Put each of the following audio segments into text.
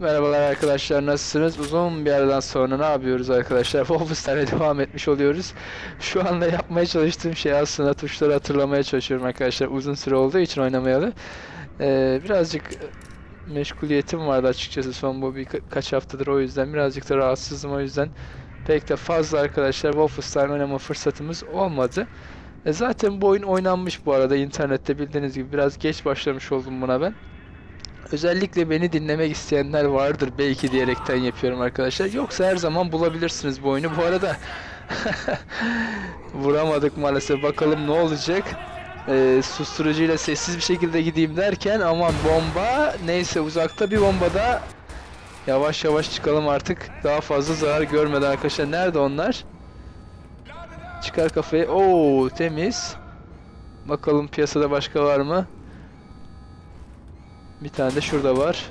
Merhabalar arkadaşlar nasılsınız? Uzun bir aradan sonra ne yapıyoruz arkadaşlar? Wolfenstein'e devam etmiş oluyoruz. Şu anda yapmaya çalıştığım şey aslında tuşları hatırlamaya çalışıyorum arkadaşlar. Uzun süre olduğu için oynamayalı. Ee, birazcık meşguliyetim vardı açıkçası son bu birkaç haftadır o yüzden. Birazcık da rahatsızım o yüzden. Pek de fazla arkadaşlar Wolfenstein oynama fırsatımız olmadı. E zaten bu oyun oynanmış bu arada internette bildiğiniz gibi. Biraz geç başlamış oldum buna ben. Özellikle beni dinlemek isteyenler vardır belki diyerekten yapıyorum arkadaşlar. Yoksa her zaman bulabilirsiniz bu oyunu. Bu arada vuramadık maalesef. Bakalım ne olacak. Ee, susturucuyla sessiz bir şekilde gideyim derken aman bomba neyse uzakta bir bombada yavaş yavaş çıkalım artık. Daha fazla zarar görmeden arkadaşlar. Nerede onlar? Çıkar kafayı. Oo temiz. Bakalım piyasada başka var mı? Bir tane de şurada var.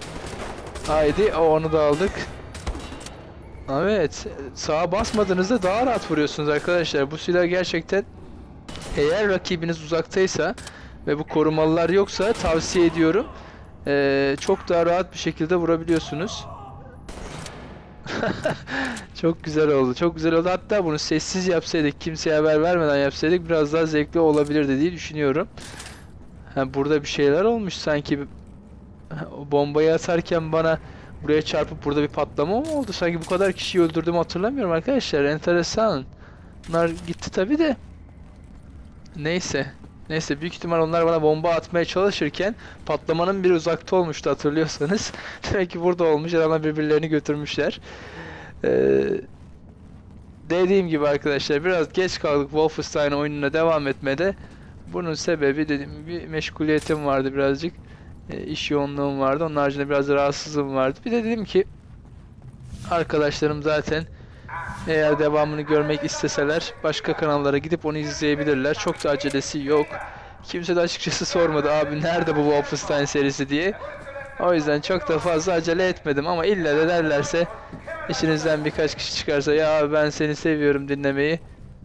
Haydi o onu da aldık. Evet, sağa basmadığınızda daha rahat vuruyorsunuz arkadaşlar. Bu silah gerçekten eğer rakibiniz uzaktaysa ve bu korumalılar yoksa tavsiye ediyorum. Ee, çok daha rahat bir şekilde vurabiliyorsunuz. çok güzel oldu. Çok güzel oldu. Hatta bunu sessiz yapsaydık, kimseye haber vermeden yapsaydık biraz daha zevkli olabilirdi diye düşünüyorum. Ha, burada bir şeyler olmuş sanki. O bombayı atarken bana buraya çarpıp burada bir patlama mı oldu? Sanki bu kadar kişiyi öldürdüğümü hatırlamıyorum arkadaşlar. Enteresan. Bunlar gitti tabi de. Neyse. Neyse büyük ihtimal onlar bana bomba atmaya çalışırken patlamanın bir uzakta olmuştu hatırlıyorsanız. Demek ki burada olmuş adamlar birbirlerini götürmüşler. Ee, dediğim gibi arkadaşlar biraz geç kaldık Wolfenstein oyununa devam etmede. Bunun sebebi dediğim gibi meşguliyetim vardı birazcık e, iş yoğunluğum vardı. Onun haricinde biraz rahatsızlığım vardı. Bir de dedim ki arkadaşlarım zaten eğer devamını görmek isteseler başka kanallara gidip onu izleyebilirler. Çok da acelesi yok. Kimse de açıkçası sormadı abi nerede bu Wolfenstein serisi diye. O yüzden çok da fazla acele etmedim ama illa de derlerse içinizden birkaç kişi çıkarsa ya ben seni seviyorum dinlemeyi.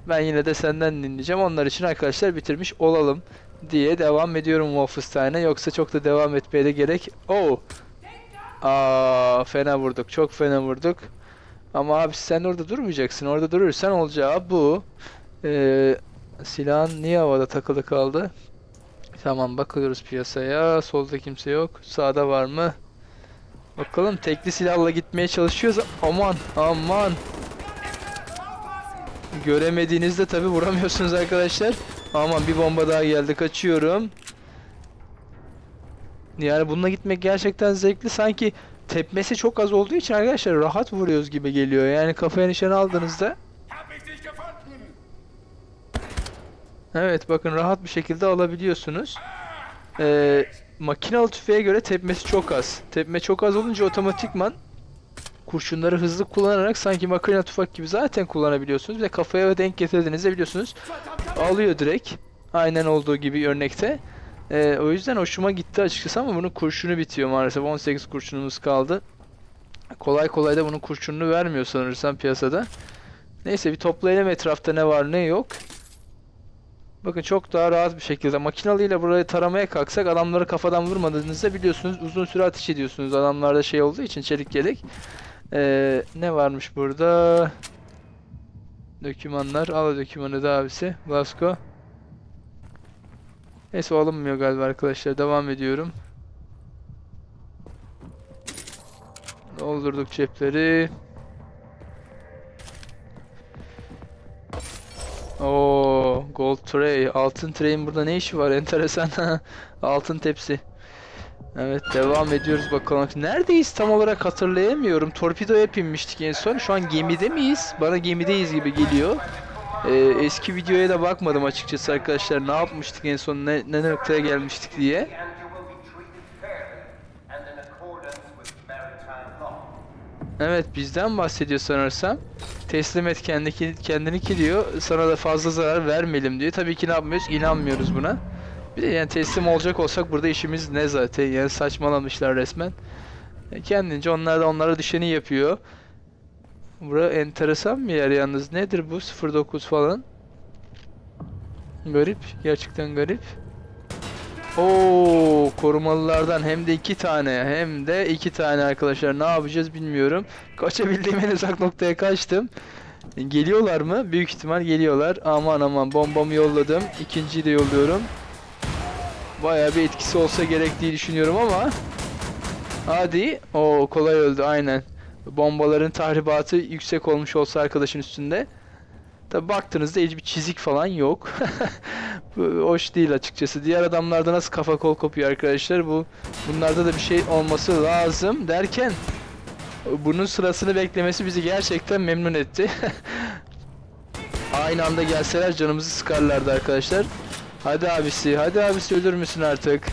Ben yine de senden dinleyeceğim. Onlar için arkadaşlar bitirmiş olalım diye devam ediyorum Wolfenstein'e. Yoksa çok da devam etmeye de gerek. Oh. Aa, fena vurduk. Çok fena vurduk. Ama abi sen orada durmayacaksın. Orada durursan olacağı bu. Ee, silahın niye havada takılı kaldı? Tamam bakıyoruz piyasaya. Solda kimse yok. Sağda var mı? Bakalım tekli silahla gitmeye çalışıyoruz. Aman aman. Göremediğinizde tabi vuramıyorsunuz arkadaşlar. Aman bir bomba daha geldi kaçıyorum. Yani bununla gitmek gerçekten zevkli. Sanki tepmesi çok az olduğu için arkadaşlar rahat vuruyoruz gibi geliyor. Yani kafaya nişan aldığınızda evet bakın rahat bir şekilde alabiliyorsunuz. Ee, makinalı tüfeğe göre tepmesi çok az. Tepme çok az olunca otomatikman kurşunları hızlı kullanarak sanki makinalı tüfek gibi zaten kullanabiliyorsunuz. Ve kafaya denk getirdiğinizde biliyorsunuz alıyor direkt. Aynen olduğu gibi örnekte. Ee, o yüzden hoşuma gitti açıkçası ama bunun kurşunu bitiyor maalesef. 18 kurşunumuz kaldı. Kolay kolay da bunun kurşununu vermiyor sanırsam piyasada. Neyse bir toplayalım etrafta ne var ne yok. Bakın çok daha rahat bir şekilde makinalıyla burayı taramaya kalksak adamları kafadan vurmadığınızda biliyorsunuz uzun süre ateş ediyorsunuz. Adamlarda şey olduğu için çelik yelek. Ee, ne varmış burada? Dokümanlar. Al o dokümanı da abisi. Glasgow. Neyse alınmıyor galiba arkadaşlar. Devam ediyorum. Doldurduk cepleri. Oo, gold tray. Altın tray'in burada ne işi var? Enteresan. Altın tepsi. Evet devam ediyoruz bakalım. Neredeyiz tam olarak hatırlayamıyorum. Torpidoya binmiştik en son. Şu an gemide miyiz? Bana gemideyiz gibi geliyor. Ee, eski videoya da bakmadım açıkçası arkadaşlar. Ne yapmıştık en son? Ne, ne noktaya gelmiştik diye. Evet bizden bahsediyor sanırsam. Teslim et kendini, kendini ki diyor. Sana da fazla zarar vermeyelim diyor. Tabii ki ne yapmıyoruz? İnanmıyoruz buna. Bir de yani teslim olacak olsak burada işimiz ne zaten? Yani saçmalamışlar resmen. E, kendince onlar da onlara düşeni yapıyor. Bura enteresan bir yer yalnız. Nedir bu? 09 falan. Garip. Gerçekten garip. Oo korumalılardan hem de iki tane hem de iki tane arkadaşlar ne yapacağız bilmiyorum. Kaçabildiğim en uzak noktaya kaçtım. Geliyorlar mı? Büyük ihtimal geliyorlar. Aman aman bombamı yolladım. İkinciyi de yolluyorum. Bayağı bir etkisi olsa gerek diye düşünüyorum ama. Hadi. O kolay öldü aynen. Bombaların tahribatı yüksek olmuş olsa arkadaşın üstünde. Tabi baktığınızda hiçbir çizik falan yok. Hoş değil açıkçası. Diğer adamlarda nasıl kafa kol kopuyor arkadaşlar. Bu bunlarda da bir şey olması lazım derken bunun sırasını beklemesi bizi gerçekten memnun etti. Aynı anda gelseler canımızı sıkarlardı arkadaşlar. Hadi abisi, hadi abisi ölür müsün artık?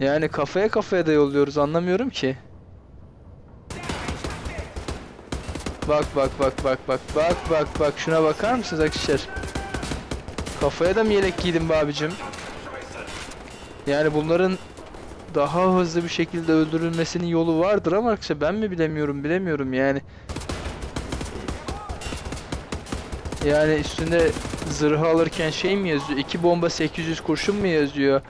Yani kafaya kafaya da yolluyoruz anlamıyorum ki. Bak bak bak bak bak bak bak bak şuna bakar mısınız arkadaşlar? Kafaya da mı yelek giydim be? Yani bunların daha hızlı bir şekilde öldürülmesinin yolu vardır ama arkadaşlar ben mi bilemiyorum bilemiyorum yani. Yani üstünde zırhı alırken şey mi yazıyor? 2 bomba 800 kurşun mu yazıyor?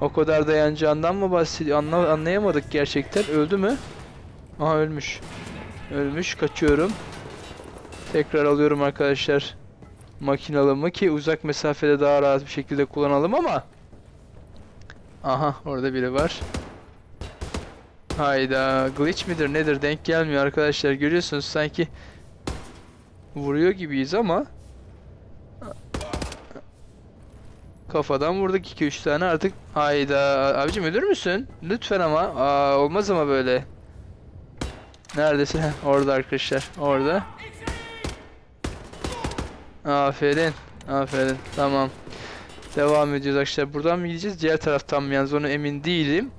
O kadar dayanacağından mı bahsediyor? Anla anlayamadık gerçekten. Öldü mü? Aha ölmüş. Ölmüş. Kaçıyorum. Tekrar alıyorum arkadaşlar. Makinalımı ki uzak mesafede daha rahat bir şekilde kullanalım ama. Aha orada biri var. Hayda glitch midir nedir denk gelmiyor arkadaşlar görüyorsunuz sanki vuruyor gibiyiz ama kafadan vurduk 2-3 tane artık. Hayda. Abicim ölür müsün? Lütfen ama. Aa, olmaz ama böyle. Neredesin? Orada arkadaşlar. Orada. Aferin. Aferin. Tamam. Devam ediyoruz arkadaşlar. Buradan mı gideceğiz? Diğer taraftan mı? Yalnız onu emin değilim.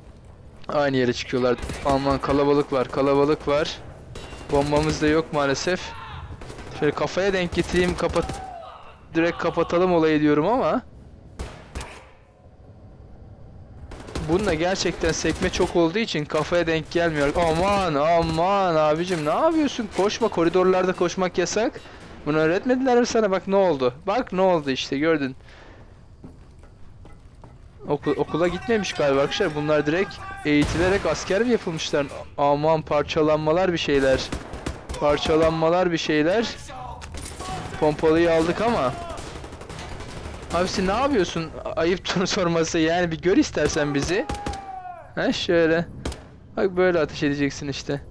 Aynı yere çıkıyorlar. Aman kalabalık var kalabalık var. Bombamız da yok maalesef Şöyle kafaya denk getireyim kapat direkt kapatalım olayı diyorum ama Bununla gerçekten sekme çok olduğu için kafaya denk gelmiyor. Aman aman abicim ne yapıyorsun? Koşma koridorlarda koşmak yasak. Bunu öğretmediler mi sana? Bak ne oldu? Bak ne oldu işte gördün. Okul, okula gitmemiş galiba arkadaşlar. Bunlar direkt eğitilerek asker mi yapılmışlar? Aman parçalanmalar bir şeyler. Parçalanmalar bir şeyler. Pompalıyı aldık ama. Abisi ne yapıyorsun? Ayıp sorması yani bir gör istersen bizi. Ha şöyle. Bak böyle ateş edeceksin işte.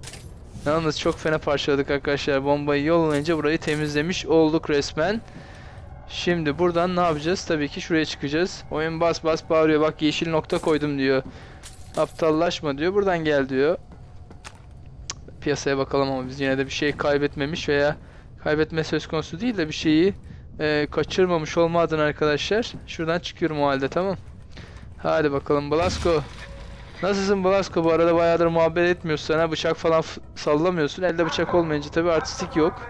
Yalnız çok fena parçaladık arkadaşlar. Bombayı yollayınca burayı temizlemiş olduk resmen. Şimdi buradan ne yapacağız? Tabii ki şuraya çıkacağız. Oyun bas bas bağırıyor. Bak yeşil nokta koydum diyor. Aptallaşma diyor. Buradan gel diyor. Piyasaya bakalım ama biz yine de bir şey kaybetmemiş veya kaybetme söz konusu değil de bir şeyi e, kaçırmamış olma adına arkadaşlar. Şuradan çıkıyorum o halde tamam. Hadi bakalım Blasco. Nasılsın Blasco? Bu arada bayağıdır muhabbet etmiyorsun sana. Bıçak falan sallamıyorsun. Elde bıçak olmayınca tabi artistik yok.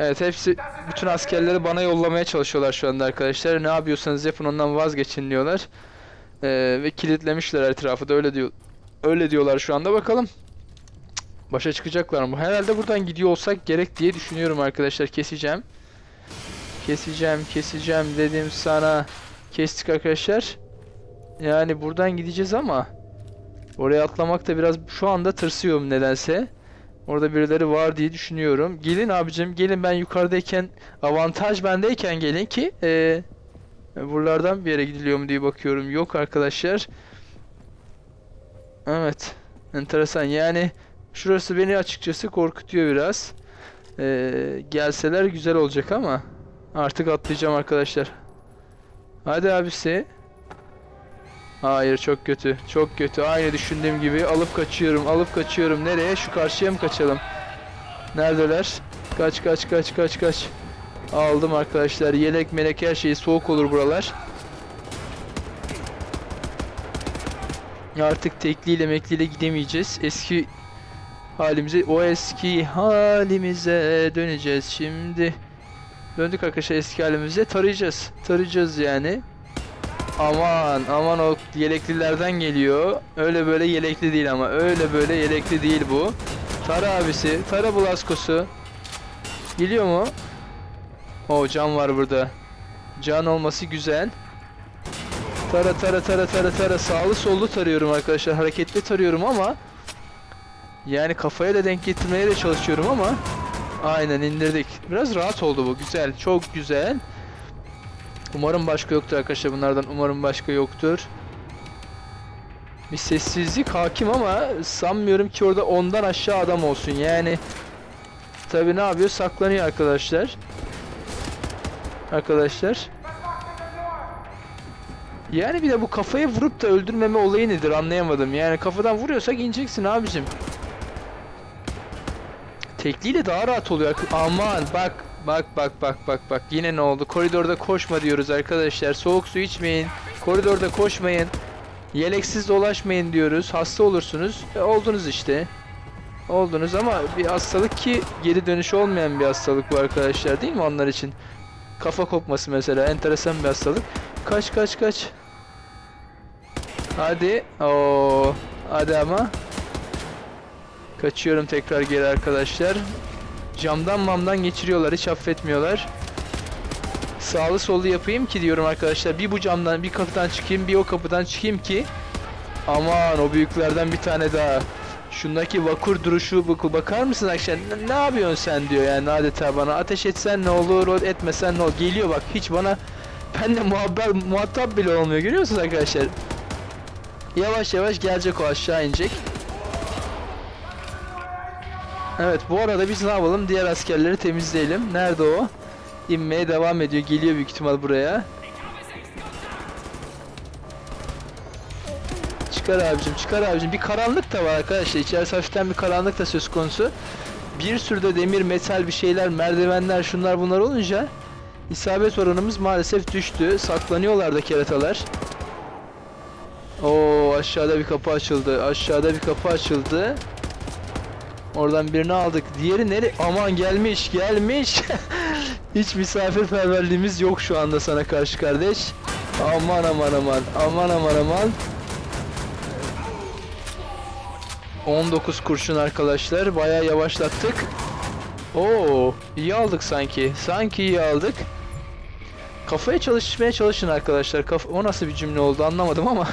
Evet hepsi bütün askerleri bana yollamaya çalışıyorlar şu anda arkadaşlar. Ne yapıyorsanız yapın ondan vazgeçin diyorlar. Ee, ve kilitlemişler etrafı da öyle diyor. Öyle diyorlar şu anda bakalım. Başa çıkacaklar mı? Herhalde buradan gidiyor olsak gerek diye düşünüyorum arkadaşlar. Keseceğim. Keseceğim, keseceğim dedim sana. Kestik arkadaşlar. Yani buradan gideceğiz ama oraya atlamak da biraz şu anda tırsıyorum nedense. Orada birileri var diye düşünüyorum. Gelin abicim gelin ben yukarıdayken avantaj bendeyken gelin ki eee buralardan bir yere gidiliyor mu diye bakıyorum. Yok arkadaşlar. Evet. Enteresan yani şurası beni açıkçası korkutuyor biraz. Eee, gelseler güzel olacak ama artık atlayacağım arkadaşlar. Hadi abisi. Hayır çok kötü. Çok kötü. Aynı düşündüğüm gibi alıp kaçıyorum. Alıp kaçıyorum. Nereye? Şu karşıya mı kaçalım? Neredeler? Kaç kaç kaç kaç kaç. Aldım arkadaşlar. Yelek melek her şey soğuk olur buralar. Artık tekliyle mekliyle gidemeyeceğiz. Eski halimize o eski halimize döneceğiz şimdi. Döndük arkadaşlar eski halimize tarayacağız. Tarayacağız yani. Aman aman o yeleklilerden geliyor. Öyle böyle yelekli değil ama. Öyle böyle yelekli değil bu. Tara abisi. Tara Blaskos'u. Geliyor mu? O can var burada. Can olması güzel. Tara tara tara tara tara sağlı sollu tarıyorum arkadaşlar. Hareketli tarıyorum ama yani kafaya da denk getirmeye de çalışıyorum ama aynen indirdik. Biraz rahat oldu bu. Güzel. Çok güzel. Umarım başka yoktur arkadaşlar bunlardan. Umarım başka yoktur. Bir sessizlik hakim ama sanmıyorum ki orada ondan aşağı adam olsun. Yani tabi ne yapıyor? Saklanıyor arkadaşlar. Arkadaşlar. Yani bir de bu kafaya vurup da öldürmeme olayı nedir anlayamadım. Yani kafadan vuruyorsak ineceksin abicim. Tekliyle daha rahat oluyor. Aman bak bak bak bak bak bak yine ne oldu? Koridorda koşma diyoruz arkadaşlar. Soğuk su içmeyin. Koridorda koşmayın. Yeleksiz dolaşmayın diyoruz. Hasta olursunuz. E, oldunuz işte. Oldunuz ama bir hastalık ki geri dönüşü olmayan bir hastalık bu arkadaşlar değil mi onlar için? Kafa kopması mesela enteresan bir hastalık. Kaç kaç kaç. Hadi. Oo. Hadi ama. Kaçıyorum tekrar geri arkadaşlar. Camdan mamdan geçiriyorlar. Hiç affetmiyorlar. Sağlı sollu yapayım ki diyorum arkadaşlar. Bir bu camdan bir kapıdan çıkayım. Bir o kapıdan çıkayım ki. Aman o büyüklerden bir tane daha. Şundaki vakur duruşu bak- bakar mısın arkadaşlar? Ne, ne yapıyorsun sen diyor yani adeta bana. Ateş etsen ne olur, etmesen ne olur. Geliyor bak hiç bana benle muhabbet muhatap bile olmuyor. Görüyor musunuz arkadaşlar? Yavaş yavaş gelecek o aşağı inecek. Evet bu arada biz ne yapalım? Diğer askerleri temizleyelim. Nerede o? İnmeye devam ediyor. Geliyor büyük ihtimal buraya. Çıkar abicim, çıkar abicim. Bir karanlık da var arkadaşlar. İçerisi hafiften bir karanlık da söz konusu. Bir sürü de demir, metal bir şeyler, merdivenler, şunlar bunlar olunca isabet oranımız maalesef düştü. Saklanıyorlar da keratalar. Oo aşağıda bir kapı açıldı. Aşağıda bir kapı açıldı. Oradan birini aldık. Diğeri nere? Aman gelmiş, gelmiş. Hiç misafirperverliğimiz yok şu anda sana karşı kardeş. Aman aman aman. Aman aman aman. 19 kurşun arkadaşlar. Bayağı yavaşlattık. Oo, iyi aldık sanki. Sanki iyi aldık. Kafaya çalışmaya çalışın arkadaşlar. Kaf o nasıl bir cümle oldu anlamadım ama.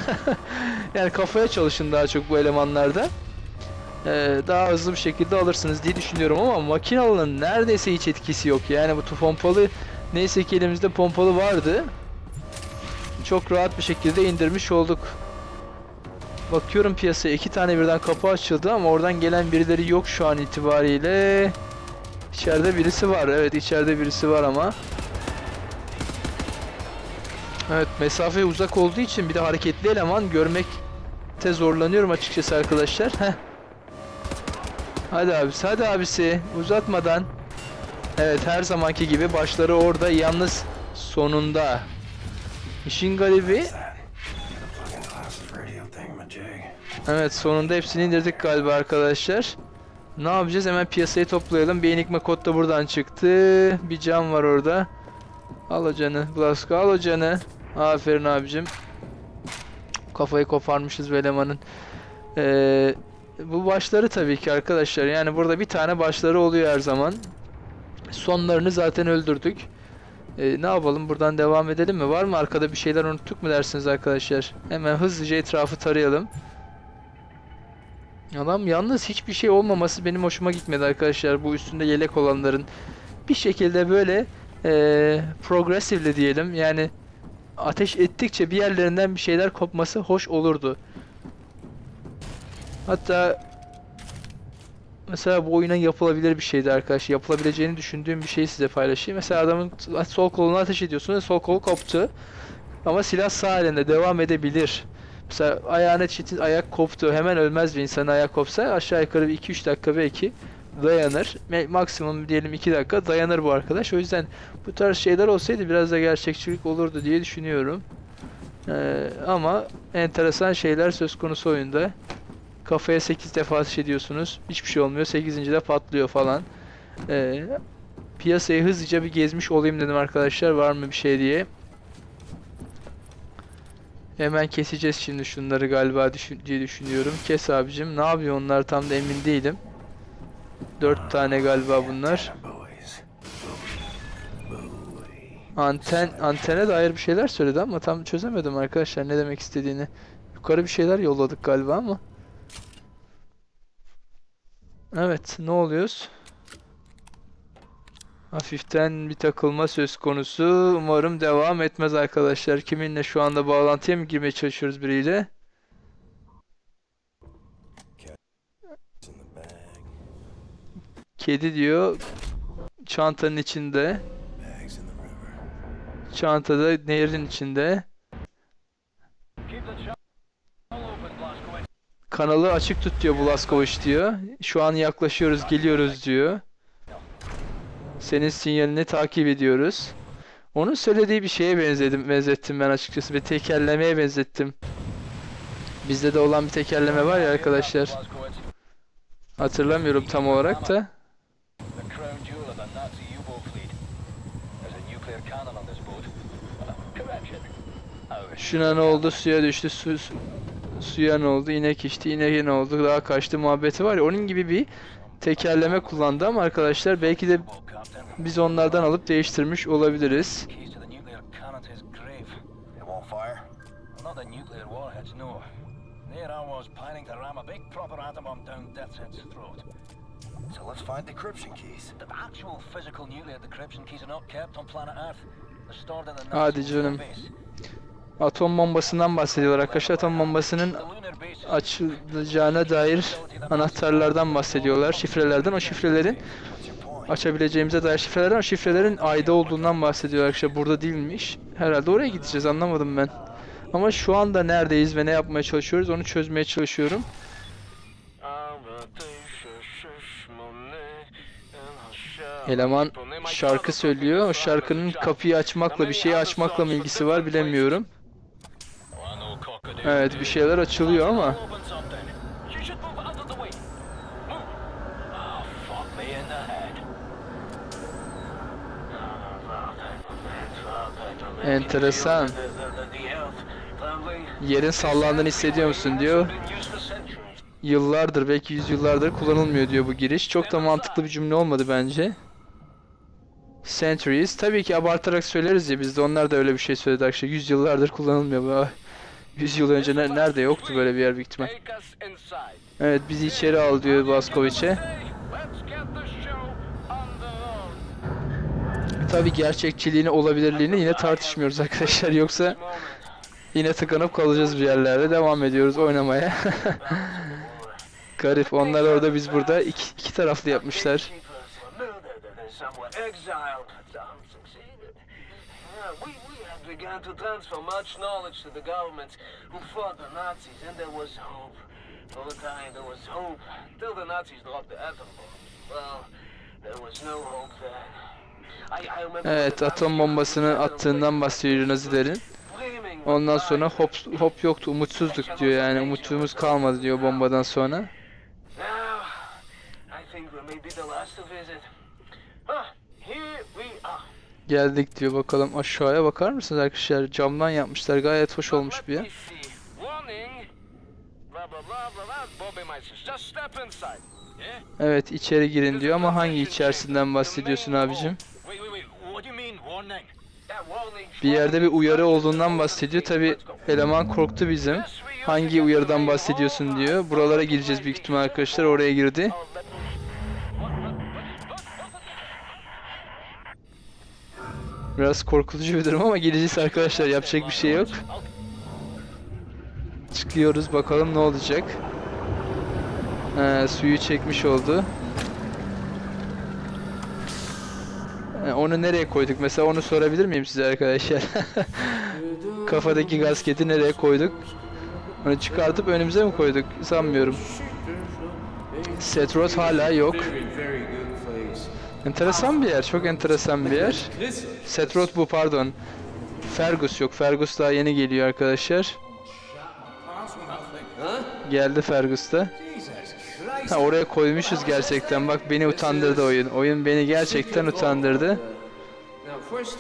yani kafaya çalışın daha çok bu elemanlarda. Ee, daha hızlı bir şekilde alırsınız diye düşünüyorum ama makinalının neredeyse hiç etkisi yok. Yani bu pompalı neyse ki elimizde pompalı vardı. Çok rahat bir şekilde indirmiş olduk. Bakıyorum piyasaya iki tane birden kapı açıldı ama oradan gelen birileri yok şu an itibariyle. İçeride birisi var. Evet içeride birisi var ama. Evet mesafe uzak olduğu için bir de hareketli eleman görmekte zorlanıyorum açıkçası arkadaşlar. Heh. Hadi abisi hadi abisi uzatmadan. Evet her zamanki gibi başları orada yalnız sonunda. İşin garibi. Evet sonunda hepsini indirdik galiba arkadaşlar. Ne yapacağız? Hemen piyasayı toplayalım. Bir enigma kod da buradan çıktı. Bir cam var orada. Al o canı. Blasko al o canı. Aferin abicim. Kafayı koparmışız bu elemanın. Ee, bu başları tabii ki arkadaşlar. Yani burada bir tane başları oluyor her zaman. Sonlarını zaten öldürdük. Ee, ne yapalım? Buradan devam edelim mi? Var mı arkada bir şeyler unuttuk mu dersiniz arkadaşlar? Hemen hızlıca etrafı tarayalım. Adam yalnız hiçbir şey olmaması benim hoşuma gitmedi arkadaşlar. Bu üstünde yelek olanların bir şekilde böyle eee progressively diyelim. Yani ateş ettikçe bir yerlerinden bir şeyler kopması hoş olurdu. Hatta mesela bu oyuna yapılabilir bir şeydi arkadaşlar. Yapılabileceğini düşündüğüm bir şeyi size paylaşayım. Mesela adamın sol koluna ateş ediyorsunuz. Sol kolu koptu. Ama silah sağ elinde devam edebilir. Mesela ayağına çitin ayak koptu. Hemen ölmez bir insan ayak kopsa aşağı yukarı bir 2-3 dakika belki dayanır. Maksimum diyelim 2 dakika dayanır bu arkadaş. O yüzden bu tarz şeyler olsaydı biraz da gerçekçilik olurdu diye düşünüyorum. Ee, ama enteresan şeyler söz konusu oyunda. Kafaya 8 defa ateş ediyorsunuz. Hiçbir şey olmuyor. 8. de patlıyor falan. Ee, piyasayı hızlıca bir gezmiş olayım dedim arkadaşlar. Var mı bir şey diye. Hemen keseceğiz şimdi şunları galiba düşün diye düşünüyorum. Kes abicim. Ne yapıyor onlar tam da emin değilim. Dört tane galiba bunlar. Anten antene dair bir şeyler söyledi ama tam çözemedim arkadaşlar ne demek istediğini. Yukarı bir şeyler yolladık galiba ama. Evet, ne oluyoruz? Hafiften bir takılma söz konusu. Umarım devam etmez arkadaşlar. Kiminle şu anda bağlantıya mı girmeye çalışıyoruz biriyle? Kedi diyor. Çantanın içinde. Çantada nehrin içinde. Kanalı açık tut diyor Blaskovic diyor. Şu an yaklaşıyoruz, geliyoruz diyor. Senin sinyalini takip ediyoruz. Onun söylediği bir şeye benzedim, benzettim ben açıkçası. Bir tekerlemeye benzettim. Bizde de olan bir tekerleme var ya arkadaşlar. Hatırlamıyorum tam olarak da. Şuna ne oldu? Suya düştü. Su- suya ne oldu? İnek içti. İneğe ne oldu? Daha kaçtı muhabbeti var ya. Onun gibi bir tekerleme kullandı ama arkadaşlar belki de biz onlardan alıp değiştirmiş olabiliriz. So let's find decryption keys. The actual physical nuclear decryption keys are not kept on planet Earth. They're stored in the Hadi canım. Atom bombasından bahsediyorlar arkadaşlar. Atom bombasının açılacağına dair anahtarlardan bahsediyorlar. Şifrelerden. O şifrelerin açabileceğimize dair şifrelerden. O şifrelerin ayda olduğundan bahsediyorlar arkadaşlar. Burada değilmiş. Herhalde oraya gideceğiz anlamadım ben. Ama şu anda neredeyiz ve ne yapmaya çalışıyoruz onu çözmeye çalışıyorum. Eleman şarkı söylüyor. O şarkının kapıyı açmakla bir şeyi açmakla mı ilgisi var bilemiyorum. Evet bir şeyler açılıyor ama enteresan. Yerin sallandığını hissediyor musun diyor. Yıllardır belki yüzyıllardır kullanılmıyor diyor bu giriş. Çok da mantıklı bir cümle olmadı bence. Centuries. Tabii ki abartarak söyleriz ya biz de onlar da öyle bir şey söyledi arkadaşlar. Yüzyıllardır kullanılmıyor. Bu. 100 yıl önce ne- nerede yoktu böyle bir yer büyük ihtimal. Evet bizi içeri al diyor road. Tabii gerçekçiliğini olabilirliğini yine tartışmıyoruz arkadaşlar. Yoksa yine tıkanıp kalacağız bir yerlerde. Devam ediyoruz oynamaya. Garip. Onlar orada biz burada iki, iki taraflı yapmışlar. Begun to transfer much knowledge to the government who fought the Nazis, and there was hope. All the time there was hope, till the Nazis dropped the atom bombs. Well, there was no hope then. Evet atom bombasını attığından bahsediyor Nazilerin. Ondan sonra hop hop yoktu umutsuzduk diyor yani umutumuz kalmadı diyor bombadan sonra. Now, I think we may be the last to visit. Ah, here we are. Geldik diyor bakalım aşağıya bakar mısınız arkadaşlar camdan yapmışlar gayet hoş olmuş bir yer. Evet içeri girin diyor ama hangi içerisinden bahsediyorsun abicim? Bir yerde bir uyarı olduğundan bahsediyor tabi eleman korktu bizim. Hangi uyarıdan bahsediyorsun diyor. Buralara gireceğiz büyük ihtimal arkadaşlar oraya girdi. Biraz korkutucu bir durum ama gireceğiz arkadaşlar yapacak bir şey yok. Çıkıyoruz bakalım ne olacak. Ee, suyu çekmiş oldu. Ee, onu nereye koyduk mesela onu sorabilir miyim size arkadaşlar? Kafadaki gasketi nereye koyduk? Onu çıkartıp önümüze mi koyduk? Sanmıyorum. Setrot hala yok. Enteresan bir yer, çok enteresan bir yer. Setrot bu pardon. Fergus yok. Fergus daha yeni geliyor arkadaşlar. Geldi Fergus da. Ha oraya koymuşuz gerçekten. Bak beni utandırdı oyun. Oyun beni gerçekten utandırdı.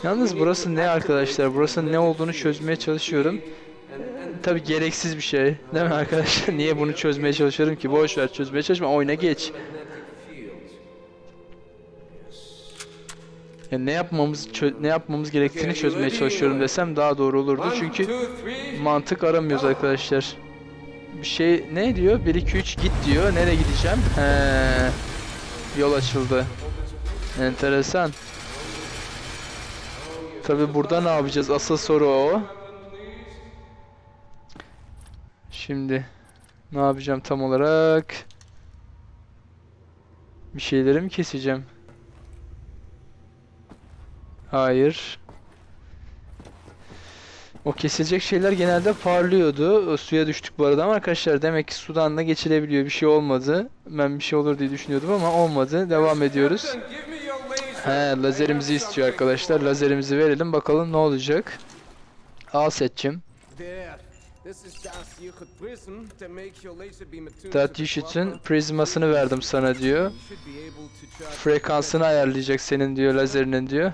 Yalnız burası ne arkadaşlar? Burası ne olduğunu çözmeye çalışıyorum. Tabi gereksiz bir şey. Değil mi arkadaşlar? Niye bunu çözmeye çalışıyorum ki? Boş ver çözmeye çalışma. Oyuna geç. Yani ne yapmamız ne yapmamız gerektiğini çözmeye çalışıyorum desem daha doğru olurdu. Çünkü mantık aramıyoruz arkadaşlar. Bir şey ne diyor? 1 2 3 git diyor. Nereye gideceğim? He. Yol açıldı. Enteresan. Tabi burada ne yapacağız? Asıl soru o. Şimdi ne yapacağım tam olarak? Bir şeyleri mi keseceğim? Hayır. O kesilecek şeyler genelde parlıyordu. O suya düştük bu arada ama arkadaşlar demek ki sudan da geçilebiliyor. Bir şey olmadı. Ben bir şey olur diye düşünüyordum ama olmadı. Devam ediyoruz. He lazerimizi istiyor arkadaşlar. Lazerimizi verelim bakalım ne olacak. Al seçim. Dart prizmasını verdim sana diyor. Frekansını ayarlayacak senin diyor lazerinin diyor.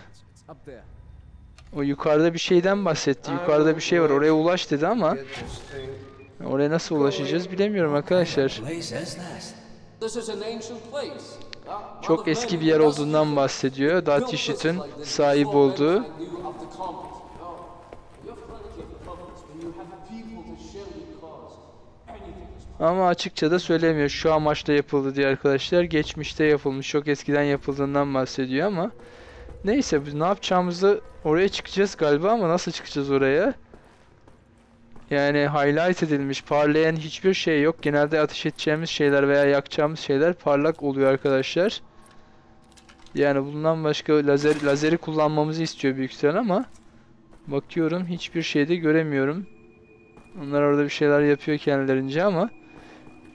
O yukarıda bir şeyden bahsetti. Yukarıda bir şey var. Oraya ulaş dedi ama oraya nasıl ulaşacağız bilemiyorum arkadaşlar. Çok eski bir yer olduğundan bahsediyor. Dart Ishit'in sahip olduğu. Ama açıkça da söylemiyor. Şu amaçla yapıldı diye arkadaşlar. Geçmişte yapılmış. Çok eskiden yapıldığından bahsediyor ama. Neyse biz ne yapacağımızı oraya çıkacağız galiba ama nasıl çıkacağız oraya? Yani highlight edilmiş, parlayan hiçbir şey yok. Genelde ateş edeceğimiz şeyler veya yakacağımız şeyler parlak oluyor arkadaşlar. Yani bundan başka lazer lazeri kullanmamızı istiyor büyük ihtimal ama bakıyorum hiçbir şeyde göremiyorum. Onlar orada bir şeyler yapıyor kendilerince ama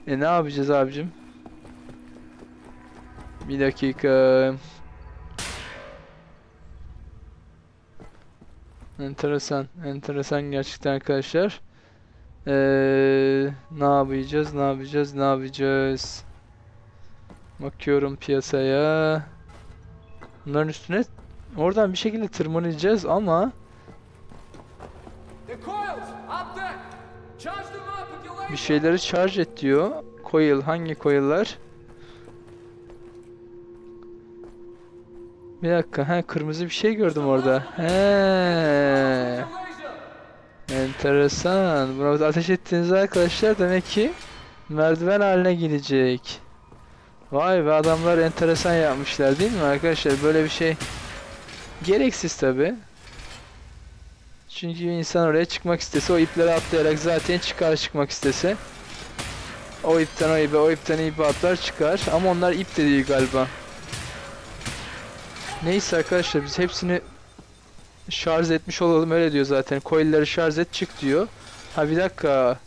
e ne yapacağız abicim? Bir dakika. Enteresan, enteresan gerçekten arkadaşlar. Ee, ne yapacağız, ne yapacağız, ne yapacağız? Bakıyorum piyasaya. Bunların üstüne oradan bir şekilde tırmanacağız ama bir şeyleri charge et diyor. Coil, hangi coil'lar? Bir dakika, ha kırmızı bir şey gördüm orada. He. Enteresan. Buna ateş ettiğinizde arkadaşlar demek ki merdiven haline gelecek. Vay be adamlar enteresan yapmışlar değil mi arkadaşlar? Böyle bir şey gereksiz tabi. Çünkü insan oraya çıkmak istese o ipleri atlayarak zaten çıkar çıkmak istese. O ipten o ipe, o ipten ipe atlar çıkar. Ama onlar ip de değil galiba. Neyse arkadaşlar biz hepsini şarj etmiş olalım öyle diyor zaten. Coil'leri şarj et çık diyor. Ha bir dakika.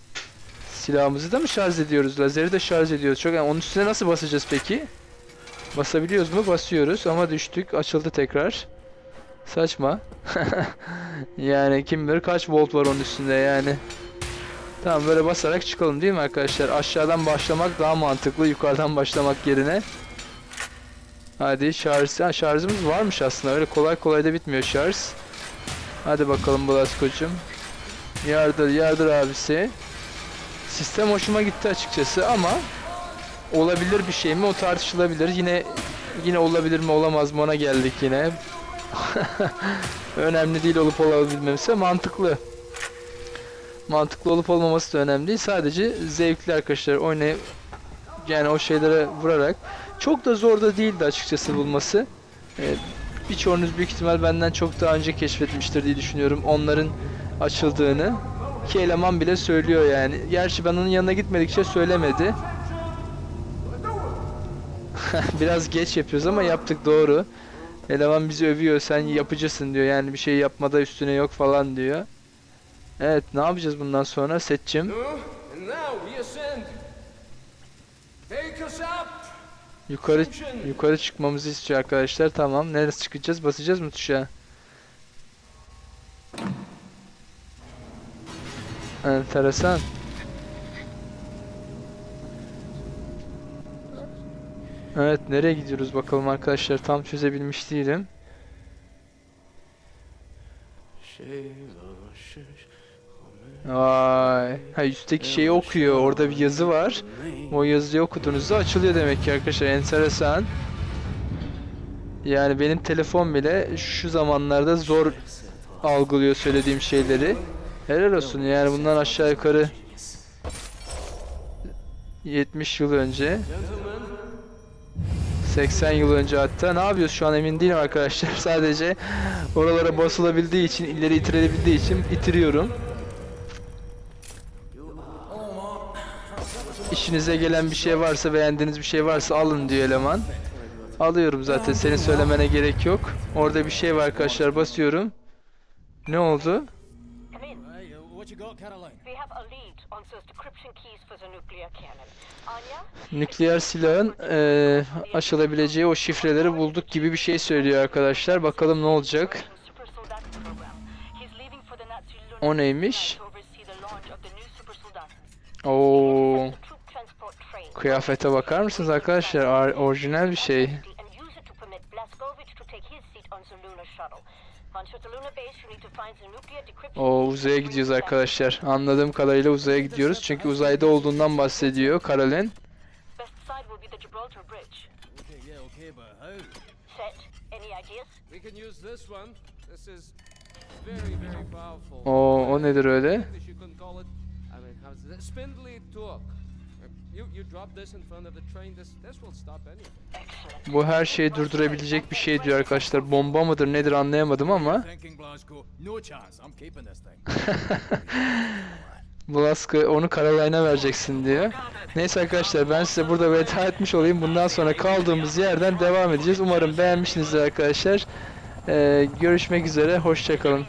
Silahımızı da mı şarj ediyoruz? Lazeri de şarj ediyoruz. Çok yani onun üstüne nasıl basacağız peki? Basabiliyoruz mu? Basıyoruz ama düştük. Açıldı tekrar. Saçma. yani kim bilir kaç volt var onun üstünde yani. Tamam böyle basarak çıkalım değil mi arkadaşlar? Aşağıdan başlamak daha mantıklı yukarıdan başlamak yerine. Hadi şarj, ha, şarjımız varmış aslında öyle kolay kolay da bitmiyor şarj. Hadi bakalım Blasko'cum. Yardır yardır abisi. Sistem hoşuma gitti açıkçası ama olabilir bir şey mi o tartışılabilir. Yine yine olabilir mi olamaz mı ona geldik yine. önemli değil olup olabilmemesi mantıklı. Mantıklı olup olmaması da önemli değil. Sadece zevkli arkadaşlar oynayıp yani o şeylere vurarak çok da zor da değildi açıkçası bulması. Ee, birçoğunuz büyük ihtimal benden çok daha önce keşfetmiştir diye düşünüyorum onların açıldığını. Ki eleman bile söylüyor yani. Gerçi ben onun yanına gitmedikçe söylemedi. Biraz geç yapıyoruz ama yaptık doğru. Eleman bizi övüyor sen yapıcısın diyor yani bir şey yapmada üstüne yok falan diyor. Evet ne yapacağız bundan sonra seçim. And now we ascend. Take us up. Yukarı yukarı çıkmamızı istiyor arkadaşlar. Tamam. Neresi çıkacağız? Basacağız mı tuşa? Enteresan. Evet, nereye gidiyoruz bakalım arkadaşlar. Tam çözebilmiş değilim. Vay. Ha üstteki şeyi okuyor. Orada bir yazı var. O yazıyı okuduğunuzda açılıyor demek ki arkadaşlar. Enteresan. Yani benim telefon bile şu zamanlarda zor algılıyor söylediğim şeyleri. Helal olsun yani bundan aşağı yukarı 70 yıl önce 80 yıl önce hatta ne yapıyoruz şu an emin değilim arkadaşlar. Sadece oralara basılabildiği için, ileri itirebildiği için itiriyorum. İşinize gelen bir şey varsa, beğendiğiniz bir şey varsa alın diyor eleman. Alıyorum zaten. Senin söylemene gerek yok. Orada bir şey var arkadaşlar. Basıyorum. Ne oldu? Nükleer silahın eee, aşılabileceği o şifreleri bulduk gibi bir şey söylüyor arkadaşlar. Bakalım ne olacak. O neymiş? Oo, kıyafete bakar mısınız arkadaşlar? Ar- orijinal bir şey. O uzaya gidiyoruz arkadaşlar. Anladığım kadarıyla uzaya gidiyoruz. Çünkü uzayda olduğundan bahsediyor Karolin. O, o nedir öyle? Bu her şeyi durdurabilecek bir şey diyor arkadaşlar. Bomba mıdır nedir anlayamadım ama. Blask'ı onu Caroline'a vereceksin diyor. Neyse arkadaşlar ben size burada veda etmiş olayım. Bundan sonra kaldığımız yerden devam edeceğiz. Umarım beğenmişsinizdir arkadaşlar. Ee, görüşmek üzere. Hoşçakalın.